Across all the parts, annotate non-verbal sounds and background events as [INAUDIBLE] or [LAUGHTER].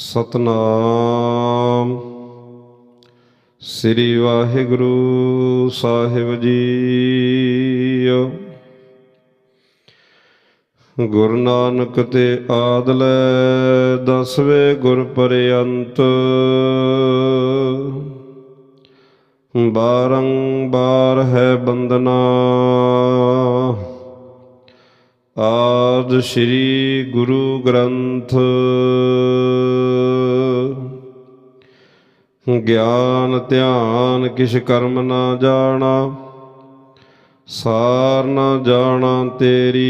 ਸਤਨਾਮ। ਸ੍ਰੀ ਵਾਹਿਗੁਰੂ ਸਾਹਿਬ ਜੀ ਗੁਰੂ ਨਾਨਕ ਤੇ ਆਦਲੇ ਦਸਵੇਂ ਗੁਰ ਪਰਯੰਤ। ਬਾਰੰਬਾਰ ਹੈ ਬੰਦਨਾ। ਆਦ ਸ੍ਰੀ ਗੁਰੂ ਗ੍ਰੰਥ। ਗਿਆਨ ਧਿਆਨ ਕਿਛ ਕਰਮ ਨਾ ਜਾਣਾ, ਸਾਰ ਨਾ ਜਾਣਾ ਤੇਰੀ।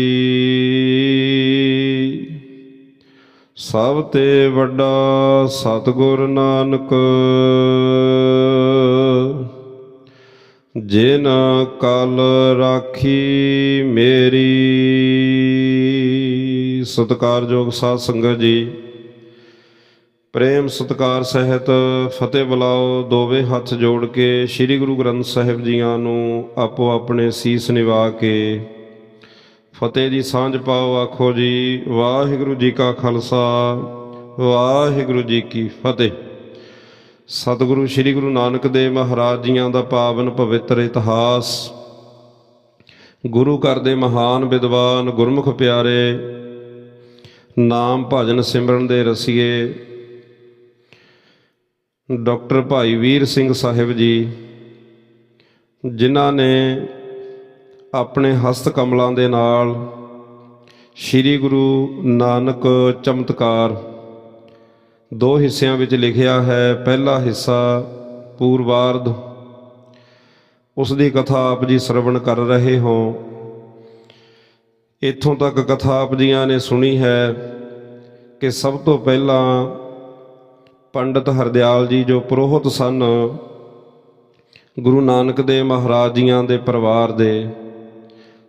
ਸਭ ਤੇ ਵੱਡਾ ਸਤਿਗੁਰ ਨਾਨਕ, ਜਿਨ ਕਲ ਰਾਖੀ ਮੇਰੀ। ਸਤਿਕਾਰਯੋਗ ਸਾਧ ਸੰਗਤ ਜੀ। ਪ੍ਰੇਮ ਸਤਿਕਾਰ ਸਹਿਤ ਫਤਿਹ ਬੁਲਾਓ, ਦੋਵੇਂ ਹੱਥ ਜੋੜ ਕੇ ਸ੍ਰੀ ਗੁਰੂ ਗ੍ਰੰਥ ਸਾਹਿਬ ਜੀਆਂ ਨੂੰ ਆਪੋ ਆਪਣੇ ਸੀਸ ਨਿਵਾ ਕੇ ਫਤਿਹ ਦੀ ਸਾਂਝ ਪਾਓ, ਆਖੋ ਜੀ, ਵਾਹਿਗੁਰੂ ਜੀ ਕਾ ਖਾਲਸਾ, ਵਾਹਿਗੁਰੂ ਜੀ ਕੀ ਫਤਿਹ। ਸਤਿਗੁਰੂ ਸ੍ਰੀ ਗੁਰੂ ਨਾਨਕ ਦੇਵ ਮਹਾਰਾਜ ਜੀਆਂ ਦਾ ਪਾਵਨ ਪਵਿੱਤਰ ਇਤਿਹਾਸ, ਗੁਰੂ ਘਰ ਦੇ ਮਹਾਨ ਵਿਦਵਾਨ ਗੁਰਮੁਖ ਪਿਆਰੇ, ਨਾਮ ਭਜਨ ਸਿਮਰਨ ਦੇ ਰਸੀਏ ਡਾਕਟਰ ਭਾਈ ਵੀਰ ਸਿੰਘ ਸਾਹਿਬ ਜੀ, ਜਿਨ੍ਹਾਂ ਨੇ ਆਪਣੇ ਹਸਤ ਕਮਲਾਂ ਦੇ ਨਾਲ ਸ੍ਰੀ ਗੁਰੂ ਨਾਨਕ ਚਮਤਕਾਰ ਦੋ ਹਿੱਸਿਆਂ ਵਿੱਚ ਲਿਖਿਆ ਹੈ। ਪਹਿਲਾ ਹਿੱਸਾ ਪੂਰਵਾਰਧ, ਉਸ ਦੀ ਕਥਾ ਆਪ ਜੀ ਸਰਵਣ ਕਰ ਰਹੇ ਹੋ। ਇੱਥੋਂ ਤੱਕ ਕਥਾ ਆਪ ਜੀਆਂ ਨੇ ਸੁਣੀ ਹੈ ਕਿ ਸਭ ਤੋਂ ਪਹਿਲਾਂ ਪੰਡਤ ਹਰਦਿਆਲ ਜੀ ਜੋ ਪੁਰੋਹਿਤ ਸਨ, ਗੁਰੂ ਨਾਨਕ ਦੇਵ ਮਹਾਰਾਜ ਜੀਆਂ ਦੇ ਪਰਿਵਾਰ ਦੇ,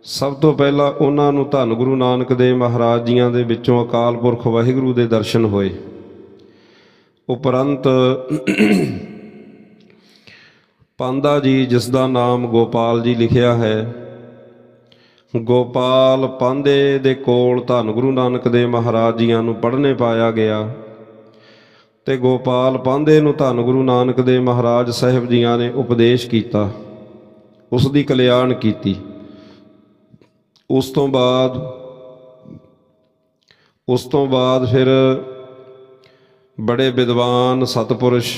ਸਭ ਤੋਂ ਪਹਿਲਾਂ ਉਹਨਾਂ ਨੂੰ ਧੰਨ ਗੁਰੂ ਨਾਨਕ ਦੇਵ ਮਹਾਰਾਜ ਜੀਆਂ ਦੇ ਵਿੱਚੋਂ ਅਕਾਲ ਪੁਰਖ ਵਾਹਿਗੁਰੂ ਦੇ ਦਰਸ਼ਨ ਹੋਏ। ਉਪਰੰਤ ਪਾਂਦਾ ਜੀ, ਜਿਸ ਦਾ ਨਾਮ ਗੋਪਾਲ ਜੀ ਲਿਖਿਆ ਹੈ, ਗੋਪਾਲ ਪਾਂਦੇ ਦੇ ਕੋਲ ਧੰਨ ਗੁਰੂ ਨਾਨਕ ਦੇਵ ਮਹਾਰਾਜ ਜੀਆਂ ਨੂੰ ਪੜ੍ਹਨੇ ਪਾਇਆ ਗਿਆ। ਤੇ ਗੋਪਾਲ ਪਾਂਦੇ ਨੂੰ ਧੰਨ ਗੁਰੂ ਨਾਨਕ ਦੇਵ ਮਹਾਰਾਜ ਸਾਹਿਬ ਜੀਆਂ ਨੇ ਉਪਦੇਸ਼ ਕੀਤਾ, ਉਸ ਦੀ ਕਲਿਆਣ ਕੀਤੀ। ਉਸ ਤੋਂ ਬਾਅਦ, ਉਸ ਤੋਂ ਬਾਅਦ ਫਿਰ ਬੜੇ ਵਿਦਵਾਨ ਸਤਪੁਰਸ਼,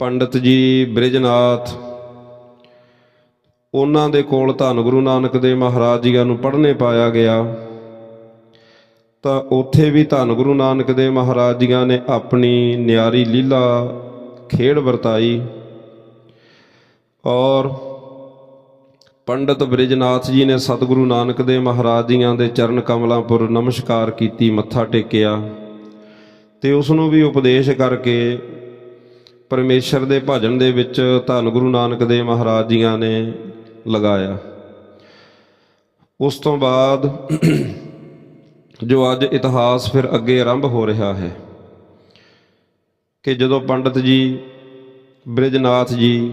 ਪੰਡਤ ਜੀ ਬ੍ਰਿਜਨਾਥ, ਉਹਨਾਂ ਦੇ ਕੋਲ ਧੰਨ ਗੁਰੂ ਨਾਨਕ ਦੇਵ ਮਹਾਰਾਜ ਜੀਆਂ ਨੂੰ ਪੜ੍ਹਨੇ ਪਾਇਆ ਗਿਆ। ਤਾਂ ਉੱਥੇ ਵੀ ਧੰਨ ਗੁਰੂ ਨਾਨਕ ਦੇਵ ਮਹਾਰਾਜ ਜੀਆਂ ਨੇ ਆਪਣੀ ਨਿਆਰੀ ਲੀਲਾ ਖੇਡ ਵਰਤਾਈ। ਔਰ ਪੰਡਤ ਬ੍ਰਿਜਨਾਥ ਜੀ ਨੇ ਸਤਿਗੁਰੂ ਨਾਨਕ ਦੇਵ ਮਹਾਰਾਜ ਜੀਆਂ ਦੇ ਚਰਨ ਕਮਲਾਂ ਪਰ ਨਮਸਕਾਰ ਕੀਤੀ, ਮੱਥਾ ਟੇਕਿਆ ਤੇ ਉਸ ਨੂੰ ਵੀ ਉਪਦੇਸ਼ ਕਰਕੇ ਪਰਮੇਸ਼ਰ ਦੇ ਭਜਨ ਦੇ ਵਿੱਚ ਧੰਨ ਗੁਰੂ ਨਾਨਕ ਦੇਵ ਮਹਾਰਾਜ ਜੀਆਂ ਨੇ ਲਗਾਇਆ। ਉਸ ਤੋਂ ਬਾਅਦ ਜੋ ਅੱਜ ਇਤਿਹਾਸ ਫਿਰ ਅੱਗੇ ਆਰੰਭ ਹੋ ਰਿਹਾ ਹੈ, ਕਿ ਜਦੋਂ ਪੰਡਤ ਜੀ, ਬ੍ਰਿਜਨਾਥ ਜੀ,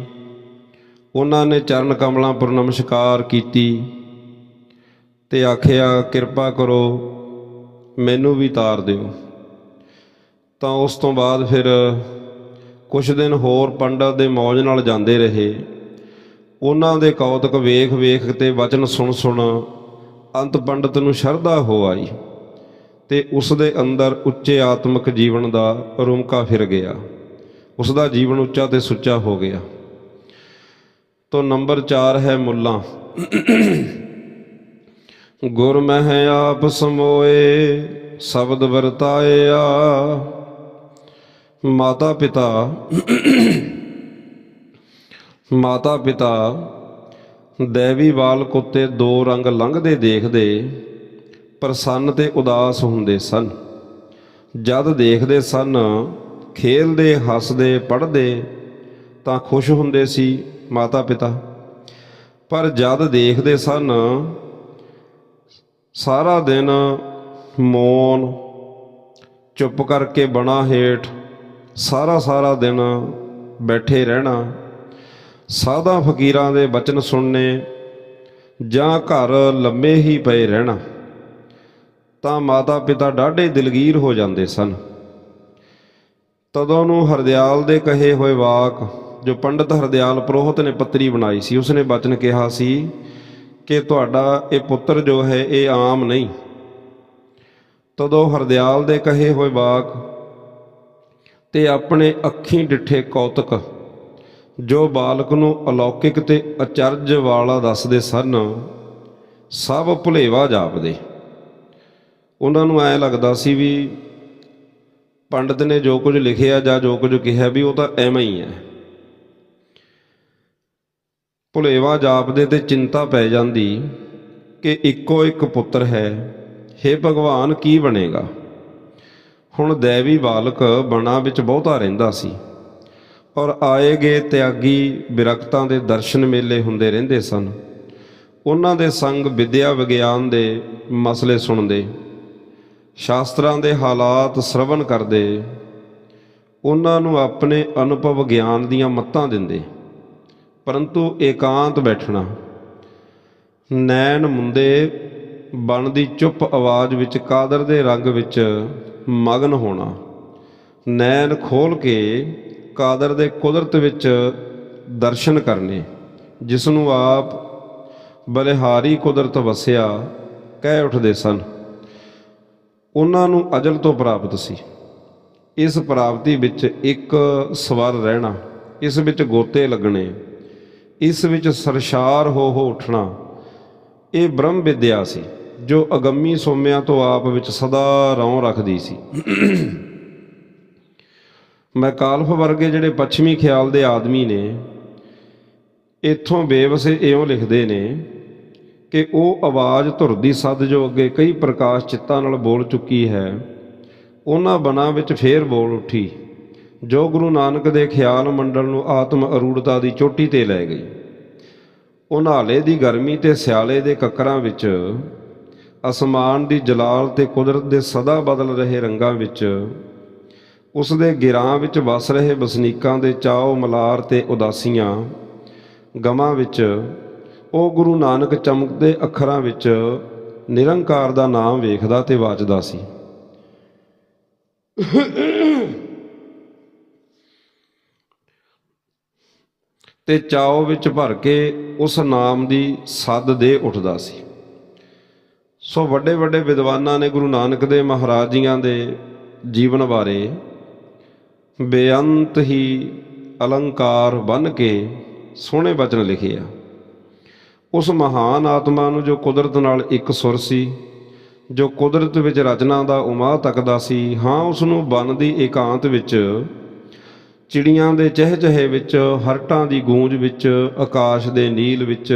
ਉਹਨਾਂ ਨੇ ਚਰਨ ਕਮਲਾਂ ਪਰ ਨਮਸਕਾਰ ਕੀਤੀ ਤੇ ਆਖਿਆ, ਕਿਰਪਾ ਕਰੋ, ਮੈਨੂੰ ਵੀ ਤਾਰ ਦਿਓ। ਤਾਂ ਉਸ ਤੋਂ ਬਾਅਦ ਫਿਰ ਕੁਝ ਦਿਨ ਹੋਰ ਪੰਡਤ ਦੇ ਮੌਜ ਨਾਲ ਜਾਂਦੇ ਰਹੇ। ਉਹਨਾਂ ਦੇ ਕੌਤਕ ਵੇਖ ਵੇਖ ਤੇ ਵਚਨ ਸੁਣ ਸੁਣ ਅੰਤ ਪੰਡਤ ਨੂੰ ਸ਼ਰਧਾ ਹੋ ਆਈ। ਤੇ ਉਸ ਦੇ ਅੰਦਰ ਉੱਚੇ ਆਤਮਿਕ ਜੀਵਨ ਦਾ ਰੁਮਕਾ ਫਿਰ ਗਿਆ। ਉਸ ਦਾ ਜੀਵਨ ਉੱਚਾ ਤੇ ਸੁੱਚਾ ਹੋ ਗਿਆ। ਤੋਂ ਨੰਬਰ 4 ਹੈ ਮੁੱਲਾ। ਗੁਰ ਮਹਿ ਆਪ ਸਮੋਏ, ਸ਼ਬਦ ਵਰਤਾਇਆ। ਮਾਤਾ ਪਿਤਾ ਮਾਤਾ ਪਿਤਾ, ਦੇਵੀ ਵਾਲ ਕੁੱਤੇ ਦੋ ਰੰਗ ਲੰਘਦੇ ਦੇਖਦੇ ਪ੍ਰਸੰਨ ਤੇ ਉਦਾਸ ਹੁੰਦੇ ਸਨ। ਜਦ ਦੇਖਦੇ ਸਨ, ਖੇਲਦੇ, ਹੱਸਦੇ, ਪੜ੍ਹਦੇ ਤਾਂ ਖੁਸ਼ ਹੁੰਦੇ ਸੀ ਮਾਤਾ ਪਿਤਾ ਪਰ ਜਦ ਦੇਖਦੇ ਸਨ, ਸਾਰਾ ਦਿਨ ਮੌਨ, ਚੁੱਪ ਕਰਕੇ ਬਣਾ ਹੇਠ ਸਾਰਾ ਸਾਰਾ ਦਿਨ ਬੈਠੇ ਰਹਿਣਾ ਸਾਦਾ ਫਕੀਰਾਂ ਦੇ ਬਚਨ ਸੁਣਨੇ ਜਾਂ ਘਰ ਲੰਮੇ ਹੀ ਪਏ ਰਹਿਣਾ। ਤਾਂ ਮਾਤਾ ਪਿਤਾ ਡਾਢੇ ਦਿਲਗੀਰ ਹੋ ਜਾਂਦੇ ਸਨ। ਤਦੋਂ ਨੂੰ ਹਰਦਿਆਲ ਦੇ ਕਹੇ ਹੋਏ ਵਾਕ, ਜੋ ਪੰਡਤ ਹਰਦਿਆਲ ਪ੍ਰੋਹਤ ਨੇ ਪੱਤਰੀ ਬਣਾਈ ਸੀ, ਉਸਨੇ ਬਚਨ ਕਿਹਾ ਸੀ ਕਿ ਤੁਹਾਡਾ ਇਹ ਪੁੱਤਰ ਜੋ ਹੈ, ਇਹ ਆਮ ਨਹੀਂ। ਤਦੋਂ ਹਰਦਿਆਲ ਦੇ ਕਹੇ ਹੋਏ ਵਾਕ, ਤੇ ਆਪਣੇ ਅੱਖੀਂ ਡਿੱਠੇ ਕੌਤਕ, ਜੋ ਬਾਲਕ ਨੂੰ ਅਲੌਕਿਕ ਤੇ ਅਚਰਜ ਵਾਲਾ ਦੱਸਦੇ ਸਨ, ਸਭ ਭੁਲੇਵਾ ਜਾਪਦੇ। ਉਹਨਾਂ ਨੂੰ ਐ ਲੱਗਦਾ ਸੀ ਵੀ ਪੰਡਤ ਨੇ ਜੋ ਕੁਝ ਲਿਖਿਆ ਜਾਂ ਜੋ ਕੁਝ ਕਿਹਾ ਵੀ ਉਹ ਤਾਂ ਐਵੇਂ ਹੀ ਹੈ। ਭੁਲੇਵਾ ਜਾਪਦੇ ਤੇ ਚਿੰਤਾ ਪੈ ਜਾਂਦੀ ਕਿ ਇੱਕੋ ਇੱਕ ਪੁੱਤਰ ਹੈ। हे ਭਗਵਾਨ, ਕੀ ਬਣੇਗਾ? ਹੁਣ ਦੇਵੀ ਬਾਲਕ ਬਣਾ ਵਿੱਚ ਬਹੁਤਾ ਰਹਿੰਦਾ ਸੀ ਔਰ ਆਏ ਗਏ ਤਿਆਗੀ ਬਿਰਕਤਾਂ ਦੇ ਦਰਸ਼ਨ ਮੇਲੇ ਹੁੰਦੇ ਰਹਿੰਦੇ ਸਨ। ਉਹਨਾਂ ਦੇ ਸੰਗ ਵਿਦਿਆ ਵਿਗਿਆਨ ਦੇ ਮਸਲੇ ਸੁਣਦੇ। ਸ਼ਾਸਤਰਾਂ ਦੇ ਹਾਲਾਤ ਸਰਵਣ ਕਰਦੇ, ਉਹਨਾਂ ਨੂੰ ਆਪਣੇ ਅਨੁਭਵ ਗਿਆਨ ਦੀਆਂ ਮੱਤਾਂ ਦਿੰਦੇ। ਪਰੰਤੂ ਏਕਾਂਤ ਬੈਠਣਾ, ਨੈਣ ਮੁੰਦੇ ਬਣ ਦੀ ਚੁੱਪ ਆਵਾਜ਼ ਵਿੱਚ ਕਾਦਰ ਦੇ ਰੰਗ ਵਿੱਚ ਮਗਨ ਹੋਣਾ, ਨੈਣ ਖੋਲ ਕੇ ਕਾਦਰ ਦੇ ਕੁਦਰਤ ਵਿੱਚ ਦਰਸ਼ਨ ਕਰਨੇ ਜਿਸ ਨੂੰ ਆਪ ਬਲਿਹਾਰੀ ਕੁਦਰਤ ਵਸਿਆ ਕਹਿ ਉੱਠਦੇ ਸਨ। ਉਹਨਾਂ ਨੂੰ ਅਜਲ ਤੋਂ ਪ੍ਰਾਪਤ ਸੀ। ਇਸ ਪ੍ਰਾਪਤੀ ਵਿੱਚ ਇੱਕ ਸਵਰ ਰਹਿਣਾ, ਇਸ ਵਿੱਚ ਗੋਤੇ ਲੱਗਣੇ, ਇਸ ਵਿੱਚ ਸਰਸ਼ਾਰ ਹੋ ਹੋ ਉੱਠਣਾ, ਇਹ ਬ੍ਰਹਮ ਵਿਦਿਆ ਸੀ, ਜੋ ਅਗੰਮੀ ਸੋਮਿਆਂ ਤੋਂ ਆਪ ਵਿੱਚ ਸਦਾ ਰੌਂ ਰੱਖਦੀ ਸੀ। ਮੈਕਾਲਫ ਵਰਗੇ ਜਿਹੜੇ ਪੱਛਮੀ ਖਿਆਲ ਦੇ ਆਦਮੀ ਨੇ, ਇੱਥੋਂ ਬੇਵਸੇ ਇਉਂ ਲਿਖਦੇ ਨੇ ਕਿ ਉਹ ਆਵਾਜ਼ ਧੁਰ ਦੀ ਸੱਦ ਜੋ ਅੱਗੇ ਕਈ ਪ੍ਰਕਾਸ਼ ਚਿੱਤਾਂ ਨਾਲ ਬੋਲ ਚੁੱਕੀ ਹੈ। ਉਹਨਾਂ ਬਨਾਂ ਵਿੱਚ ਫੇਰ ਬੋਲ ਉੱਠੀ। ਜੋ ਗੁਰੂ ਨਾਨਕ ਦੇ ਖਿਆਲ ਮੰਡਲ ਨੂੰ ਆਤਮ ਅਰੂੜਤਾ ਦੀ ਚੋਟੀ ਤੇ ਲੈ ਗਈ। ਉਨਾਲੇ ਦੀ ਗਰਮੀ ਤੇ ਸਿਆਲੇ ਦੇ ਕੱਕਰਾਂ ਵਿੱਚ, ਅਸਮਾਨ ਦੀ ਜਲਾਲ ਤੇ ਕੁਦਰਤ ਦੇ ਸਦਾ ਬਦਲ ਰਹੇ ਰੰਗਾਂ ਵਿੱਚ, ਉਸ ਦੇ ਗਿਰਾਂ ਵਿੱਚ ਵਸ ਰਹੇ ਵਸਨੀਕਾਂ ਦੇ ਚਾਓ ਮਲਾਰ ਤੇ ਉਦਾਸੀਆਂ, ਗਮਾਂ ਵਿੱਚ ਉਹ ਗੁਰੂ ਨਾਨਕ ਚਮਕਦੇ ਅੱਖਰਾਂ ਵਿੱਚ ਨਿਰੰਕਾਰ ਦਾ ਨਾਮ ਵੇਖਦਾ ਤੇ ਵਾਚਦਾ ਸੀ। ਤੇ ਚਾਓ ਵਿੱਚ ਭਰ ਕੇ ਉਸ ਨਾਮ ਦੀ ਸੱਦ ਦੇ ਉੱਠਦਾ ਸੀ। ਸੋ ਵੱਡੇ ਵੱਡੇ ਵਿਦਵਾਨਾਂ ਨੇ ਗੁਰੂ ਨਾਨਕ ਦੇ ਮਹਾਰਾਜ ਜੀਆਂ ਦੇ ਜੀਵਨ ਬਾਰੇ ਬੇਅੰਤ ਹੀ ਅਲੰਕਾਰ ਬਨ ਕੇ ਸੋਹਣੇ ਬਚਨ ਲਿਖੇ ਆ। ਉਸ ਮਹਾਨ ਆਤਮਾ ਨੂੰ ਜੋ ਕੁਦਰਤ ਨਾਲ ਇੱਕ ਸੁਰ ਸੀ, ਜੋ ਕੁਦਰਤ ਵਿੱਚ ਰਚਨਾ ਦਾ ਉਮਾ ਤੱਕਦਾ ਸੀ, ਹਾਂ, ਉਸ ਨੂੰ ਬਨ ਦੀ ਇਕਾਂਤ ਵਿੱਚ, ਚਿੜੀਆਂ ਦੇ ਚਹਿਚਹੇ ਵਿੱਚ, ਹਰਟਾਂ ਦੀ ਗੂੰਜ ਵਿੱਚ, ਆਕਾਸ਼ ਦੇ ਨੀਲ ਵਿੱਚ,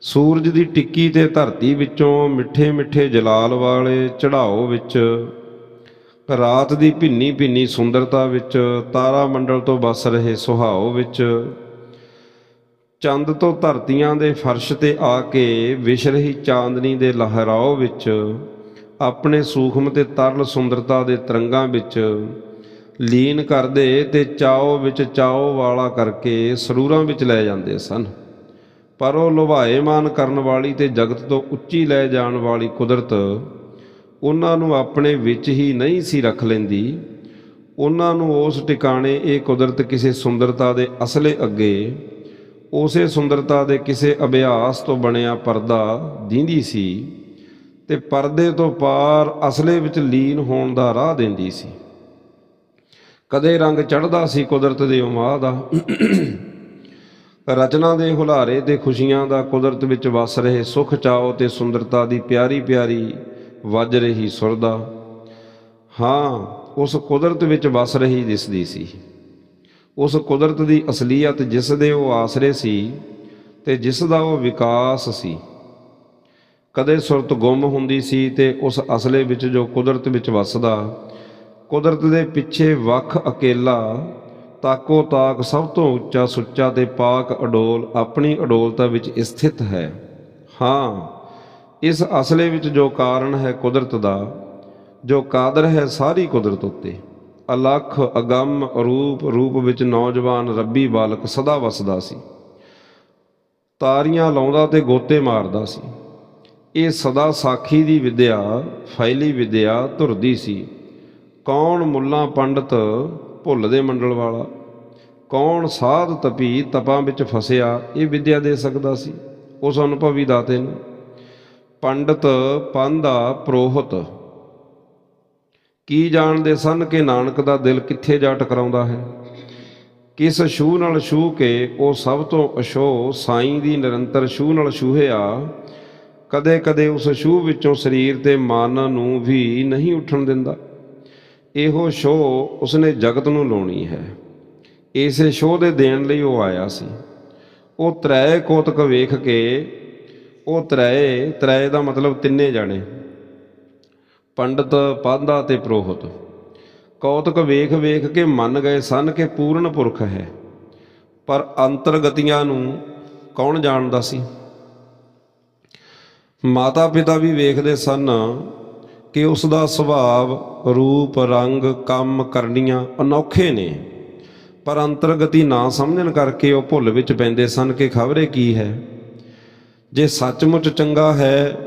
ਸੂਰਜ ਦੀ ਟਿੱਕੀ ਤੇ ਧਰਤੀ ਵਿੱਚੋਂ ਮਿੱਠੇ-ਮਿੱਠੇ ਜਲਾਲ ਵਾਲੇ ਚੜਾਓ ਵਿੱਚ, ਰਾਤ ਦੀ ਭਿੰਨੀ ਭਿੰਨੀ ਸੁੰਦਰਤਾ ਵਿੱਚ ਤਾਰਾ ਮੰਡਲ ਤੋਂ ਵਸ ਰਹੇ ਸੁਹਾਓ ਵਿੱਚ ਚੰਦ ਤੋਂ ਧਰਤੀਆਂ ਦੇ ਫਰਸ਼ ਤੇ ਆ ਕੇ ਵਿਸ਼ਰ ਹੀ ਚਾਂਦਨੀ ਦੇ ਲਹਿਰਾਓ ਵਿੱਚ, ਆਪਣੇ ਸੂਖਮ ਤੇ ਤਰਲ ਸੁੰਦਰਤਾ ਦੇ ਤਰੰਗਾਂ ਵਿੱਚ ਲੀਨ ਕਰਦੇ ਤੇ ਚਾਓ ਵਿੱਚ ਚਾਓ ਵਾਲਾ ਕਰਕੇ ਸਰੂਰਾਂ ਵਿੱਚ ਲੈ ਜਾਂਦੇ ਸਨ। ਪਰ ਉਹ ਲੁਭਾਏਮਾਨ ਕਰਨ ਵਾਲੀ ਤੇ ਜਗਤ ਤੋਂ ਉੱਚੀ ਲੈ ਜਾਣ ਵਾਲੀ ਕੁਦਰਤ ਉਹਨਾਂ ਨੂੰ ਆਪਣੇ ਵਿੱਚ ਹੀ ਨਹੀਂ ਸੀ ਰੱਖ ਲੈਂਦੀ। ਉਹਨਾਂ ਨੂੰ ਉਸ ਟਿਕਾਣੇ ਇਹ ਕੁਦਰਤ ਕਿਸੇ ਸੁੰਦਰਤਾ ਦੇ ਅਸਲੇ ਅੱਗੇ ਉਸੇ ਸੁੰਦਰਤਾ ਦੇ ਕਿਸੇ ਅਭਿਆਸ ਤੋਂ ਬਣਿਆ ਪਰਦਾ ਦੀਂਦੀ ਸੀ ਤੇ ਪਰਦੇ ਤੋਂ ਪਾਰ ਅਸਲੇ ਵਿੱਚ ਲੀਨ ਹੋਣ ਦਾ ਰਾਹ ਦਿੰਦੀ ਸੀ। ਕਦੇ ਰੰਗ ਚੜ੍ਹਦਾ ਸੀ ਕੁਦਰਤ ਦੇ ਉਮਾ ਦਾ। ਰਚਨਾ ਦੇ ਹੁਲਾਰੇ ਤੇ ਖੁਸ਼ੀਆਂ ਦਾ ਕੁਦਰਤ ਵਿੱਚ ਵਸ ਰਹੇ ਸੁਖ ਚਾਓ ਤੇ ਸੁੰਦਰਤਾ ਦੀ ਪਿਆਰੀ ਪਿਆਰੀ ਵੱਜ ਰਹੀ ਸੁਰ ਦਾ ਹਾਂ, ਉਸ ਕੁਦਰਤ ਵਿੱਚ ਵਸ ਰਹੀ ਦਿਸਦੀ ਸੀ। ਉਸ ਕੁਦਰਤ ਦੀ ਅਸਲੀਅਤ ਜਿਸ ਦੇ ਉਹ ਆਸਰੇ ਸੀ ਤੇ ਜਿਸ ਦਾ ਉਹ ਵਿਕਾਸ ਸੀ। ਕਦੇ ਸੁਰਤ ਗੁੰਮ ਹੁੰਦੀ ਸੀ ਤੇ ਉਸ ਅਸਲੇ ਵਿੱਚ ਜੋ ਕੁਦਰਤ ਵਿੱਚ ਵਸਦਾ, ਕੁਦਰਤ ਦੇ ਪਿੱਛੇ ਵੱਖ ਅਕੇਲਾ, ਤਾਕੋ ਤਾਕ ਸਭ ਤੋਂ ਉੱਚਾ ਸੁੱਚਾ ਤੇ ਪਾਕ ਅਡੋਲ ਆਪਣੀ ਅਡੋਲਤਾ ਵਿੱਚ ਸਥਿਤ ਹੈ। ਹਾਂ, ਇਸ ਅਸਲੇ ਵਿੱਚ ਜੋ ਕਾਰਨ ਹੈ ਕੁਦਰਤ ਦਾ, ਜੋ ਕਾਦਰ ਹੈ ਸਾਰੀ ਕੁਦਰਤ ਉੱਤੇ। ਅਲਖ, ਅਗੰਮ ਰੂਪ ਰੂਪ ਵਿੱਚ ਨੌਜਵਾਨ ਰੱਬੀ ਬਾਲਕ ਸਦਾ ਵਸਦਾ ਸੀ। ਤਾਰੀਆਂ ਲਾਉਂਦਾ ਤੇ ਗੋਤੇ ਮਾਰਦਾ ਸੀ। ਇਹ ਸਦਾ ਸਾਖੀ ਦੀ ਵਿਦਿਆ, ਫੈਲੀ ਵਿਦਿਆ ਧੁਰਦੀ ਸੀ। ਕੌਣ ਮੁੱਲਾ ਪੰਡਤ ਭੁੱਲ ਦੇ ਮੰਡਲ ਵਾਲਾ? ਕੌਣ ਸਾਧ ਤਪੀ ਤਪਾਂ ਵਿੱਚ ਫਸਿਆ? ਇਹ ਵਿਦਿਆ ਦੇ ਸਕਦਾ ਸੀ। ਉਸ ਅਨੁਭਵੀ ਦਾਤੇ ਨੂੰ। ਪੰਡਤ ਪੰਦਾ ਪ੍ਰੋਹਤ। ਕੀ ਜਾਣਦੇ ਸਨ ਕਿ ਨਾਨਕ ਦਾ ਦਿਲ ਕਿੱਥੇ ਜਾ ਟਕਰਾਉਂਦਾ ਹੈ? ਕਿਸ ਛੂਹ ਨਾਲ ਛੂਹ ਕੇ ਉਹ ਸਭ ਤੋਂ ਅਛੋ ਸਾਈਂ ਦੀ ਨਿਰੰਤਰ ਛੂਹ ਨਾਲ ਛੂਹਿਆ? ਕਦੇ ਕਦੇ ਉਸ ਛੂਹ ਵਿੱਚੋਂ ਸਰੀਰ ਤੇ ਮਨ ਨੂੰ ਵੀ ਨਹੀਂ ਉੱਠਣ ਦਿੰਦਾ। ਇਹੋ ਛੋਹ ਉਸਨੇ ਜਗਤ ਨੂੰ ਲਾਉਣੀ ਹੈ। ਇਸੇ ਛੋਹ ਦੇ ਦੇਣ ਲਈ ਉਹ ਆਇਆ ਸੀ। ਉਹ ਤ੍ਰੈ ਕੋਤਕ ਵੇਖ ਕੇ, ਉਹ ਤ੍ਰੈ ਤ੍ਰੈ ਦਾ ਮਤਲਬ ਤਿੰਨੇ ਜਾਣੇ। ਪੰਡਤ ਪਾਂਦਾ ਤੇ ਪ੍ਰੋਹਤ। ਕੌਤਕ ਵੇਖ ਵੇਖ ਕੇ ਮੰਨ ਗਏ ਸਨ ਕਿ ਪੂਰਨ ਪੁਰਖ ਹੈ। ਪਰ ਅੰਤਰਗਤੀਆਂ ਨੂੰ ਕੌਣ ਜਾਣਦਾ ਸੀ? ਮਾਤਾ ਪਿਤਾ ਵੀ ਵੇਖਦੇ ਸਨ ਕਿ ਉਸ ਦਾ ਸੁਭਾਅ ਰੂਪ, ਰੰਗ, ਕੰਮ ਕਰਨੀਆਂ ਅਨੋਖੇ ਨੇ। ਪਰ ਅੰਤਰਗਤੀ ਨਾ ਸਮਝਣ ਕਰਕੇ ਉਹ ਭੁੱਲ ਵਿੱਚ ਪੈਂਦੇ ਸਨ ਕਿ ਖਬਰੇ ਕੀ ਹੈ। ਜੇ ਸੱਚਮੁੱਚ ਚੰਗਾ ਹੈ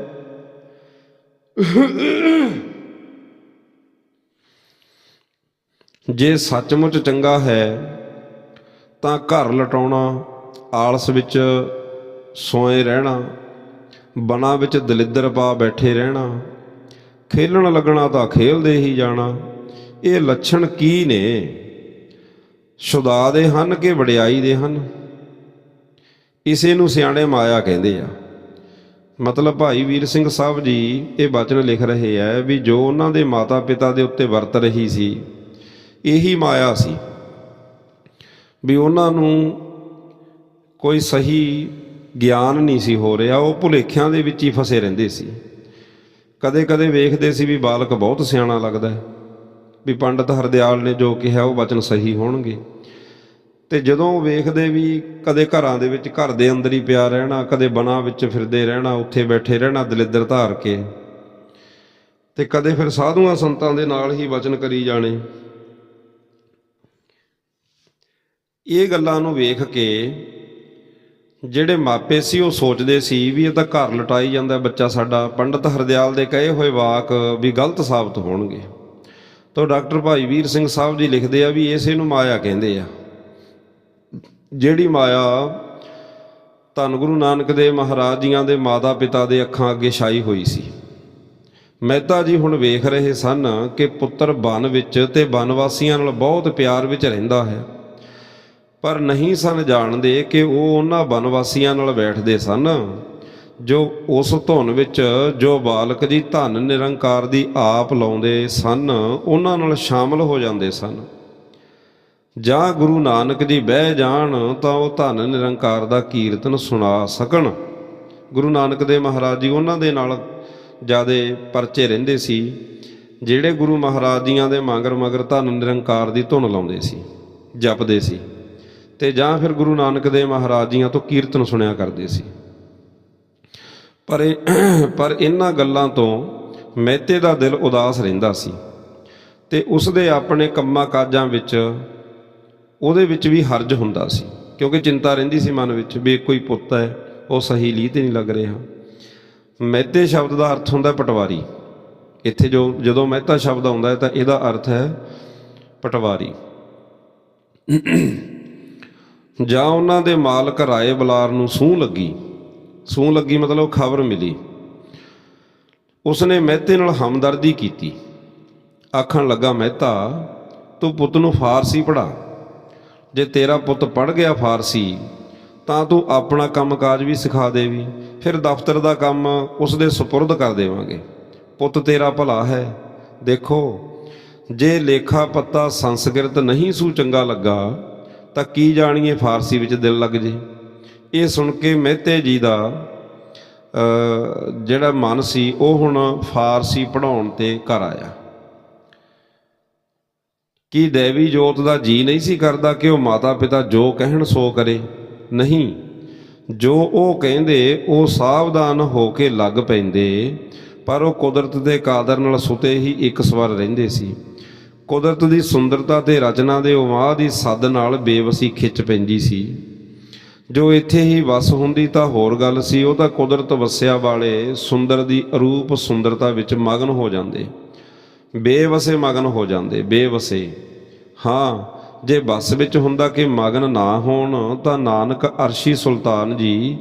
ਜੇ ਸੱਚਮੁੱਚ ਚੰਗਾ ਹੈ, ਤਾਂ ਘਰ ਲਟਾਉਣਾ, ਆਲਸ ਵਿੱਚ ਸੋਏ ਰਹਿਣਾ, ਬਣਾ ਵਿੱਚ ਦਲਿੱਦਰ ਪਾ ਬੈਠੇ ਰਹਿਣਾ, ਖੇਲਣ ਲੱਗਣਾ ਤਾਂ ਖੇਲਦੇ ਹੀ ਜਾਣਾ, ਇਹ ਲੱਛਣ ਕੀ ਨੇ? ਸ਼ੁਦਾ ਦੇ ਹਨ ਕਿ ਵਡਿਆਈ ਦੇ ਹਨ? ਇਸੇ ਨੂੰ ਸਿਆਣੇ ਮਾਇਆ ਕਹਿੰਦੇ ਆ। ਮਤਲਬ ਭਾਈ ਵੀਰ ਸਿੰਘ ਸਾਹਿਬ ਜੀ, ਇਹ ਬਚਨ ਲਿਖ ਰਹੇ ਆ ਵੀ ਜੋ ਉਹਨਾਂ ਦੇ ਮਾਤਾ ਪਿਤਾ ਦੇ ਉੱਤੇ ਵਰਤ ਰਹੀ ਸੀ ਇਹੀ ਮਾਇਆ ਸੀ ਵੀ ਉਹਨਾਂ ਨੂੰ ਕੋਈ ਸਹੀ ਗਿਆਨ ਨਹੀਂ ਸੀ ਹੋ ਰਿਹਾ, ਉਹ ਭੁਲੇਖਿਆਂ ਦੇ ਵਿੱਚ ਹੀ ਫਸੇ ਰਹਿੰਦੇ ਸੀ। ਕਦੇ-ਕਦੇ ਵੇਖਦੇ ਸੀ ਵੀ ਬਾਲਕ ਬਹੁਤ ਸਿਆਣਾ ਲੱਗਦਾ ਹੈ, ਵੀ ਪੰਡਤ ਹਰਦਿਆਲ ਨੇ ਜੋ ਕਿਹਾ ਉਹ ਵਚਨ ਸਹੀ ਹੋਣਗੇ। ਤੇ ਜਦੋਂ ਉਹ ਵੇਖਦੇ ਵੀ ਕਦੇ ਘਰਾਂ ਦੇ ਵਿੱਚ ਘਰ ਦੇ ਅੰਦਰ ਹੀ ਪਿਆ ਰਹਿਣਾ, ਕਦੇ ਬਣਾ ਵਿੱਚ ਫਿਰਦੇ ਰਹਿਣਾ, ਉੱਥੇ ਬੈਠੇ ਰਹਿਣਾ, ਦਲਿੱਦਰ ਧਾਰ ਕੇ, ਤੇ ਕਦੇ ਫਿਰ ਸਾਧੂਆਂ ਸੰਤਾਂ ਦੇ ਨਾਲ ਹੀ ਵਚਨ ਕਰੀ ਜਾਣੇ। ਇਹ ਗੱਲਾਂ ਨੂੰ ਵੇਖ ਕੇ ਜਿਹੜੇ ਮਾਪੇ ਸੀ ਉਹ ਸੋਚਦੇ ਸੀ ਵੀ ਇਹ ਤਾਂ ਘਰ ਲਟਾਈ ਜਾਂਦਾ ਬੱਚਾ ਸਾਡਾ। ਪੰਡਤ ਹਰਦਿਆਲ ਦੇ ਕਹੇ ਹੋਏ ਵਾਕ ਵੀ ਗਲਤ ਸਾਬਤ ਹੋਣਗੇ। ਤਾਂ ਡਾਕਟਰ ਭਾਈ ਵੀਰ ਸਿੰਘ ਸਾਹਿਬ ਜੀ ਲਿਖਦੇ ਆ ਵੀ ਇਸੇ ਨੂੰ ਮਾਇਆ ਕਹਿੰਦੇ ਆ। ਜਿਹੜੀ ਮਾਇਆ ਧੰਨ ਗੁਰੂ ਨਾਨਕ ਦੇਵ ਮਹਾਰਾਜ ਜੀਆਂ ਦੇ ਮਾਤਾ ਪਿਤਾ ਦੇ ਅੱਖਾਂ ਅੱਗੇ ਛਾਈ ਹੋਈ ਸੀ। ਮਹਿਤਾ ਜੀ ਹੁਣ ਵੇਖ ਰਹੇ ਸਨ ਕਿ ਪੁੱਤਰ ਬਨ ਵਿੱਚ ਤੇ ਬਨਵਾਸੀਆਂ ਨਾਲ ਬਹੁਤ ਪਿਆਰ ਵਿੱਚ ਰਹਿੰਦਾ ਹੈ। ਪਰ ਨਹੀਂ ਸਨ ਜਾਣਦੇ ਕਿ ਉਹ ਉਹਨਾਂ ਬਨਵਾਸੀਆਂ ਨਾਲ ਬੈਠਦੇ ਸਨ, ਜੋ ਉਸ ਧੁਨ ਵਿੱਚ ਜੋ ਬਾਲਕ ਜੀ ਧਨ ਨਿਰੰਕਾਰ ਦੀ ਆਪ ਲਾਉਂਦੇ ਸਨ, ਉਹਨਾਂ ਨਾਲ ਸ਼ਾਮਲ ਹੋ ਜਾਂਦੇ ਸਨ। ਜਾਂ ਗੁਰੂ ਨਾਨਕ ਜੀ ਬਹਿ ਜਾਣ ਤਾਂ ਉਹ ਧਨ ਨਿਰੰਕਾਰ ਦਾ ਕੀਰਤਨ ਸੁਣਾ ਸਕਣ। ਗੁਰੂ ਨਾਨਕ ਦੇ ਮਹਾਰਾਜ ਜੀ ਉਹਨਾਂ ਦੇ ਨਾਲ ਜਿਆਦੇ ਪਰਚੇ ਰਹਿੰਦੇ ਸੀ, ਜਿਹੜੇ ਗੁਰੂ ਮਹਾਰਾਜ ਜੀਆਂ ਦੇ ਮਗਰ ਮਗਰ ਧਨ ਨਿਰੰਕਾਰ ਦੀ ਧੁਨ ਲਾਉਂਦੇ ਸੀ, ਜਪਦੇ ਸੀ। ਤੇ ਜਾਂ ਫਿਰ ਗੁਰੂ ਨਾਨਕ ਦੇਵ ਮਹਾਰਾਜ ਜੀਆਂ ਤੋਂ ਕੀਰਤਨ ਸੁਣਿਆ ਕਰਦੇ ਸੀ। ਪਰ ਇਹ [CLEARS THROAT] ਪਰ ਇਹਨਾਂ ਗੱਲਾਂ ਤੋਂ ਮਹਿਤੇ ਦਾ ਦਿਲ ਉਦਾਸ ਰਹਿੰਦਾ ਸੀ ਤੇ ਉਸ ਦੇ ਆਪਣੇ ਕੰਮਾਂ ਕਾਜਾਂ ਵਿੱਚ ਉਹਦੇ ਵਿੱਚ ਵੀ ਹਰਜ ਹੁੰਦਾ ਸੀ। ਕਿਉਂਕਿ ਚਿੰਤਾ ਰਹਿੰਦੀ ਸੀ ਮਨ ਵਿੱਚ ਵੀ ਕੋਈ ਪੁੱਤ ਹੈ, ਉਹ ਸਹੀ ਲੀਹ ਤੇ ਨਹੀਂ ਲੱਗ ਰਿਹਾ। ਮਹਿਤੇ ਸ਼ਬਦ ਦਾ ਅਰਥ ਹੁੰਦਾ ਪਟਵਾਰੀ। ਇੱਥੇ ਜੋ ਜਦੋਂ ਮਹਿਤਾ ਸ਼ਬਦ ਆਉਂਦਾ ਹੈ ਤਾਂ ਇਹਦਾ ਅਰਥ ਹੈ ਪਟਵਾਰੀ। ਜਾਂ ਉਹਨਾਂ ਦੇ ਮਾਲਕ ਰਾਏ ਬਲਾਰ ਨੂੰ ਸੂਹ ਲੱਗੀ। ਸੂਹ ਲੱਗੀ ਮਤਲਬ ਖਬਰ ਮਿਲੀ। ਉਸਨੇ ਮਹਿਤੇ ਨਾਲ ਹਮਦਰਦੀ ਕੀਤੀ। ਆਖਣ ਲੱਗਾ, ਮਹਿਤਾ, ਤੂੰ ਪੁੱਤ ਨੂੰ ਫਾਰਸੀ ਪੜਾ ਜੇ ਤੇਰਾ ਪੁੱਤ ਪੜ ਗਿਆ ਫਾਰਸੀ, ਤਾਂ ਤੂੰ ਆਪਣਾ ਕੰਮਕਾਜ ਵੀ ਸਿਖਾ ਦੇਵੀ। ਫਿਰ ਦਫ਼ਤਰ ਦਾ ਕੰਮ ਉਸ ਦੇ ਸਪੁਰਦ ਕਰ ਦੇਵਾਂਗੇ। ਪੁੱਤ ਤੇਰਾ ਭਲਾ ਹੈ। ਦੇਖੋ, ਜੇ ਲੇਖਾ ਪੱਤਾ ਸੰਸਕ੍ਰਿਤ ਨਹੀਂ ਸੂ ਚੰਗਾ ਲੱਗਾ ਤਾਂ ਕੀ ਜਾਣੀਏ ਫਾਰਸੀ ਵਿੱਚ ਦਿਲ ਲੱਗ ਜੇ। ਇਹ ਸੁਣ ਕੇ ਮਹਿਤੇ ਜੀ ਦਾ ਜਿਹੜਾ ਮਨ ਸੀ, ਉਹ ਹੁਣ ਫਾਰਸੀ ਪੜਾਉਣ ਤੇ ਘਰ ਆਇਆ। ਕੀ ਦੇਵੀ ਜੋਤ ਦਾ ਜੀ ਨਹੀਂ ਸੀ ਕਰਦਾ ਕਿ ਉਹ ਮਾਤਾ ਪਿਤਾ ਜੋ ਕਹਿਣ ਸੋ ਕਰੇ? ਨਹੀਂ। ਜੋ ਉਹ ਕਹਿੰਦੇ, ਉਹ ਸਾਵਧਾਨ ਹੋ ਕੇ ਲੱਗ ਪੈਂਦੇ, ਪਰ ਉਹ ਕੁਦਰਤ ਦੇ ਕਾਦਰ ਨਾਲ ਸੁਤੇ ਹੀ ਇੱਕ ਸਵਰ ਰਹਿੰਦੇ ਸੀ। ਕੁਦਰਤ ਦੀ ਸੁੰਦਰਤਾ ਤੇ ਰਚਨਾ ਦੇ ਉਮਾਦ ਦੀ ਸੱਦ ਨਾਲ ਬੇਵਸੀ ਖਿੱਚ ਪੈਂਦੀ ਸੀ। ਜੋ ਇੱਥੇ ਹੀ ਵਸ ਹੁੰਦੀ ਤਾਂ ਹੋਰ ਗੱਲ ਸੀ, ਉਹ ਤਾਂ ਕੁਦਰਤ ਵਸਿਆ ਵਾਲੇ ਸੁੰਦਰ ਦੀ ਅਰੂਪ ਸੁੰਦਰਤਾ ਵਿੱਚ ਮਗਨ ਹੋ ਜਾਂਦੇ। ਬੇਵਸੇ ਮਗਨ ਹੋ ਜਾਂਦੇ, ਬੇਵਸੇ। ਹਾਂ, ਜੇ ਬਸ ਵਿੱਚ ਹੁੰਦਾ ਕਿ ਮਗਨ ਨਾ ਹੋਣ, ਤਾਂ ਨਾਨਕ ਅਰਸ਼ੀ ਸੁਲਤਾਨ ਜੀ